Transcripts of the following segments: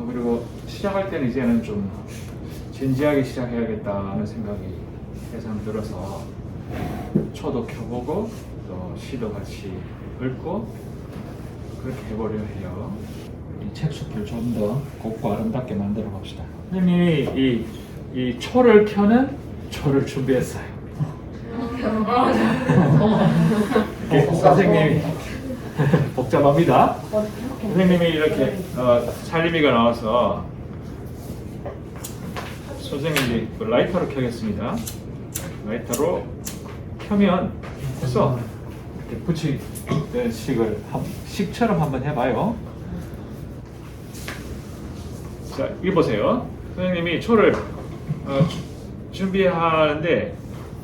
어, 그리고 시작할 때는 이제는 좀 진지하게 시작해야겠다는 생각이 해상 들어서 초도 켜보고 또 시도 같이 읽고 그렇게 해보려 해요. 이 책숲을 좀 더 곱고 아름답게 만들어 봅시다. 선생님이 이, 이 초를 켜는 초를 준비했어요. 이렇게 선생님이 복잡합니다. 선생님이 이렇게 어, 살림이가 나와서 선생님이 그 라이터로 켜겠습니다. 라이터로 켜면. 이렇게 붙이는 식을 한, 식처럼 한번 해봐요. 자, 이 보세요. 선생님이 초를 어, 주- 준비하는데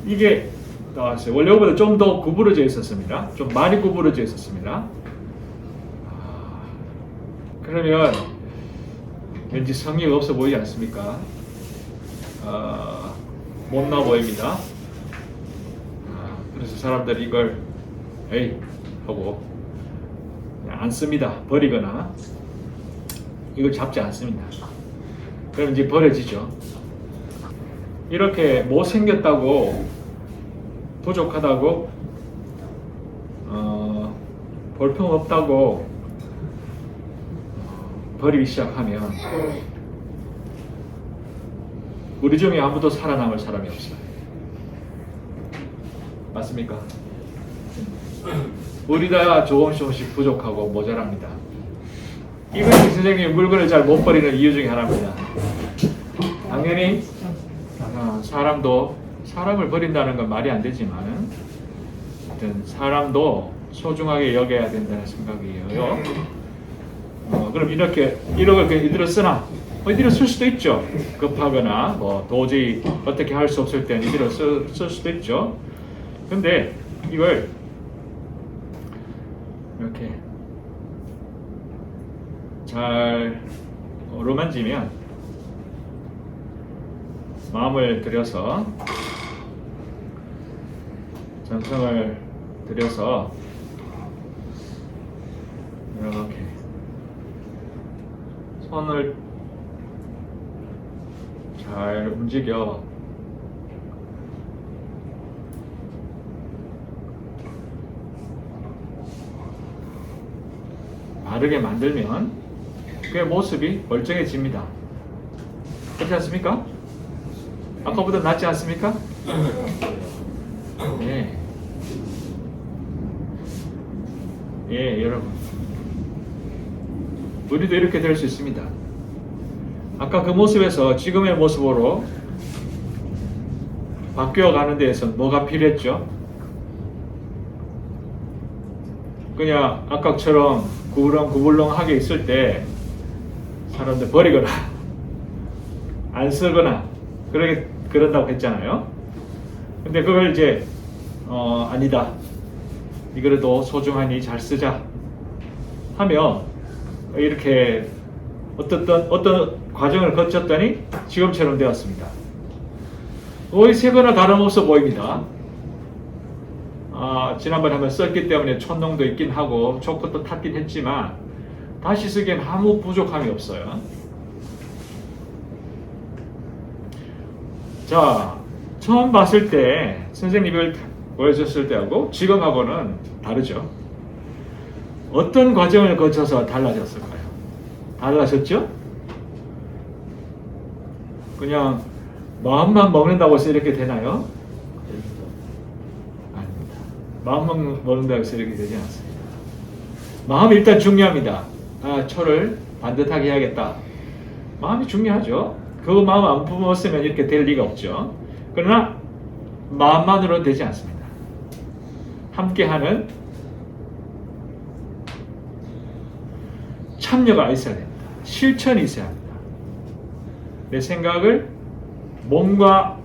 이게 나왔어요. 원래 이거보다 좀 더 구부러져 있었습니다. 좀 많이 구부러져 있었습니다. 아, 그러면 왠지 성의가 없어 보이지 않습니까? 아, 못나 보입니다. 아, 그래서 사람들이 이걸 에이 하고 안 씁니다. 버리거나 이걸 잡지 않습니다. 그럼 이제 버려지죠. 이렇게 못생겼다고 부족하다고 어, 볼품 없다고 어, 버리기 시작하면 우리 중에 아무도 살아남을 사람이 없어요. 맞습니까? 우리 다 조금씩 조금씩 부족하고 모자랍니다. 이것이 선생님 물건을 잘 못 버리는 이유 중에 하나입니다. 당연히 어, 사람도 사람을 버린다는 건 말이 안 되지만 하여튼 사람도 소중하게 여겨야 된다는 생각이에요. 어, 그럼 이렇게 1억을 그냥 이대로 쓰나? 어, 이대로 쓸 수도 있죠. 급하거나 뭐 도저히 어떻게 할 수 없을 때는 이대로 쓸, 쓸 수도 있죠. 근데 이걸 이렇게 잘 어루만지면 마음을 들여서 정성을 들여서 이렇게 손을 잘 움직여 바르게 만들면 그 모습이 멀쩡해집니다. 그렇지 않습니까? 아까보다 낫지 않습니까? 네. 예, 여러분. 우리도 이렇게 될 수 있습니다. 아까 그 모습에서 지금의 모습으로 바뀌어 가는 데에서 뭐가 필요했죠? 그냥 아까처럼 구불렁구불렁하게 있을 때 사람들 버리거나 안 쓰거나 그러게 그런다고 했잖아요. 근데 그걸 이제 어, 아니다. 이거라도 소중하니 잘 쓰자 하며 이렇게 어떤 어떤 과정을 거쳤더니 지금처럼 되었습니다. 거의 새거나 다름없어 보입니다. 아, 지난번에 한번 썼기 때문에 촌농도 있긴 하고 초코도 탔긴 했지만 다시 쓰기엔 아무 부족함이 없어요. 자, 처음 봤을 때 선생님을 보여줬을 때하고 지금하고는 다르죠. 어떤 과정을 거쳐서 달라졌을까요? 달라졌죠? 그냥 마음만 먹는다고 해서 이렇게 되나요? 아닙니다. 마음만 먹는다고 해서 이렇게 되지 않습니다. 마음이 일단 중요합니다. 아, 초를 반듯하게 해야겠다. 마음이 중요하죠. 그 마음 안 품었으면 이렇게 될 리가 없죠. 그러나 마음만으로는 되지 않습니다. 함께하는 참여가 있어야 됩니다. 실천이 있어야 합니다. 내 생각을 몸과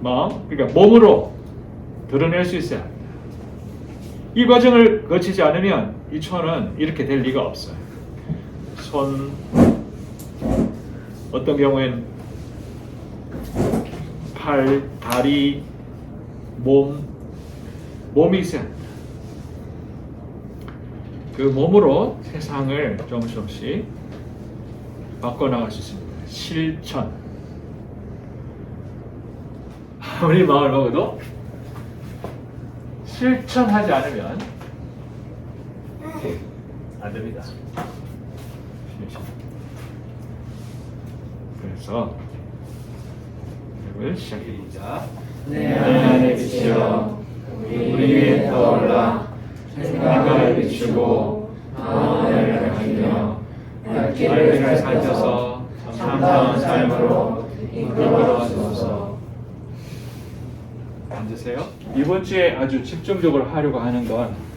마음, 그러니까 몸으로 드러낼 수 있어야 합니다. 이 과정을 거치지 않으면 이 초는 이렇게 될 리가 없어요. 손, 어떤 경우엔 팔, 다리, 몸, 몸이 있어야 합니다. 그 몸으로 세상을 조금씩 바꿔나갈 수 있습니다. 실천. 아무리 마음을 먹어도 실천하지 않으면 안 됩니다. 실천. 그래서 이걸 시작해 보자. 내 안에 비치어 우리 위에 떠올라 생각을 비추고 마음을 향하며 발길을 살펴서 참다운 삶으로 이끌어 주소서. 앉으세요. 이번 주에 아주 집중적으로 하려고 하는 건